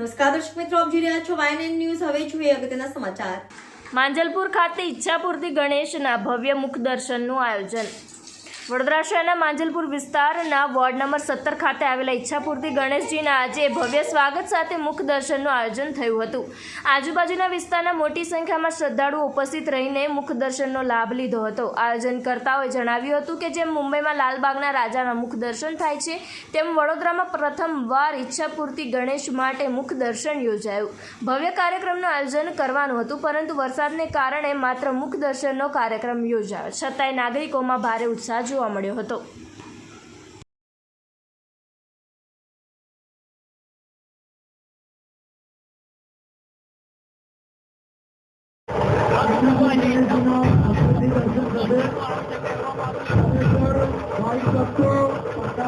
નમસ્કાર, દર્શક મિત્રો, આપ જોઈ રહ્યા છો વાયન ન્યૂઝ હવે જોઈએ અગત્યના સમાચાર. માંજલપુર ખાતે ઈચ્છાપૂર્તિ ગણેશના ભવ્ય મુખ દર્શનનું આયોજન. વડોદરા શહેરના માંજલપુર વિસ્તારના વોર્ડ નંબર સત્તર ખાતે આવેલા ઈચ્છાપૂર્તિ ગણેશજીના આજે ભવ્ય સ્વાગત સાથે મુખ દર્શનનું આયોજન થયું હતું. આજુબાજુના વિસ્તારના મોટી સંખ્યામાં શ્રદ્ધાળુઓ ઉપસ્થિત રહીને મુખ દર્શનનો લાભ લીધો હતો. આયોજનકર્તાઓએ જણાવ્યું હતું કે જેમ મુંબઈમાં લાલબાગના રાજાના મુખ દર્શન થાય છે, તેમ વડોદરામાં પ્રથમવાર ઈચ્છાપૂર્તિ ગણેશ માટે મુખ દર્શન યોજાયું. ભવ્ય કાર્યક્રમનું આયોજન કરવાનું હતું, પરંતુ વરસાદને કારણે માત્ર મુખ દર્શનનો કાર્યક્રમ યોજાયો. છતાંય નાગરિકોમાં ભારે ઉત્સાહ જોવા મળ્યો હતો.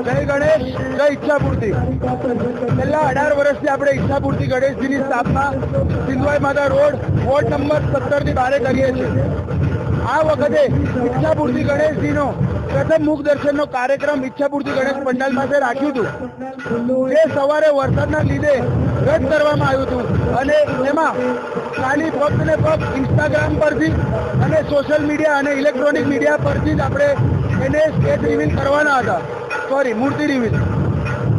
જય ગણેશ, જય ઈચ્છાપૂર્તિ. છેલ્લા અઢાર વર્ષથી આપણે ઈચ્છાપૂર્તિ ગણેશજીની સ્થાપના સિંધવાઈ માતા રોડ વોર્ડ નંબર સત્તરથી બારે કરીએ છીએ. આ વખતે ઈચ્છાપૂર્તિ ગણેશજીનો પ્રથમ મુખ દર્શનનો કાર્યક્રમ ઈચ્છાપૂર્તિ ગણેશ પંડાલ પાસે રાખ્યું હતું. જે સવારે વરસાદના લીધે રદ કરવામાં આવ્યું હતું અને એમાં ખાલી ફક્ત ને ફક્ત ઇન્સ્ટાગ્રામ પરથી અને સોશિયલ મીડિયા અને ઇલેક્ટ્રોનિક મીડિયા પરથી જ આપણે એને સ્કેચ રિવીલ કરવાના હતા. સોરી મૂર્તિ રિવીલ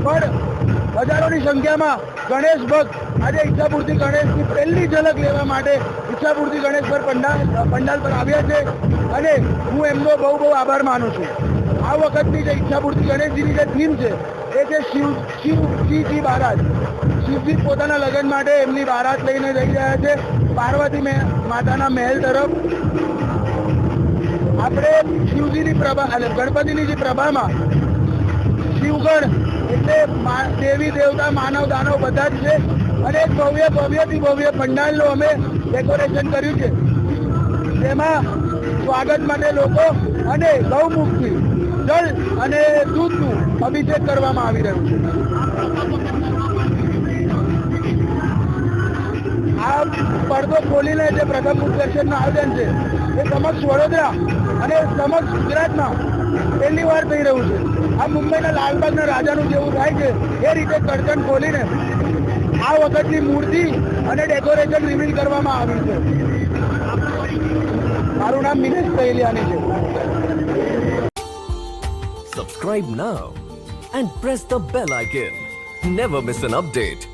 પણ હજારોની સંખ્યામાં ગણેશ ભક્ત આજે ઈચ્છાપૂર્તિ ગણેશની પહેલી ઝલક લેવા માટે ઈચ્છાપૂર્તિ ગણેશ પર પંડાલ પંડાલ પર આવ્યા છે. અને હું એમનો બહુ બહુ આભાર માનું છું. આ વખતની જે ઈચ્છાપૂર્તિ ગણેશજીની જે થીમ છે, એ છે શિવ શિવ, શિવજી બારાત શિવજી પોતાના લગ્ન માટે એમની બારાત લઈને જઈ રહ્યા છે, પાર્વતી માતાના મહેલ તરફ. આપણે શિવજીની પ્રભા ગણપતિની જે પ્રભામાં શિવગણ એટલે દેવી, દેવતા, માનવ, દાનવ બધા જ છે. અને એક ભવ્ય, ભવ્યથી ભવ્ય પંડાલનું અમે ડેકોરેશન કર્યું છે. તેમાં સ્વાગત માટે લોકો અને ગૌમુખથી જળ અને દૂધનું અભિષેક કરવામાં આવી રહ્યું છે. પડદો ખોલીને જે પ્રથમ દર્શનનું આયોજન છે, એ સમક્ષ વડોદરા અને સમક્ષ ગુજરાતમાં પહેલી વાર થઈ રહ્યું છે. આ મુંબઈના લાલબાગના રાજાનું જેવું થાય છે, એ રીતે કરતન ખોલીને આ વખતની મૂર્તિ અને ડેકોરેશન રિવીલ કરવામાં આવ્યું છે. મારું નામ મિનેશ પહેલિયાની છે. Subscribe now and press the bell icon never miss an update.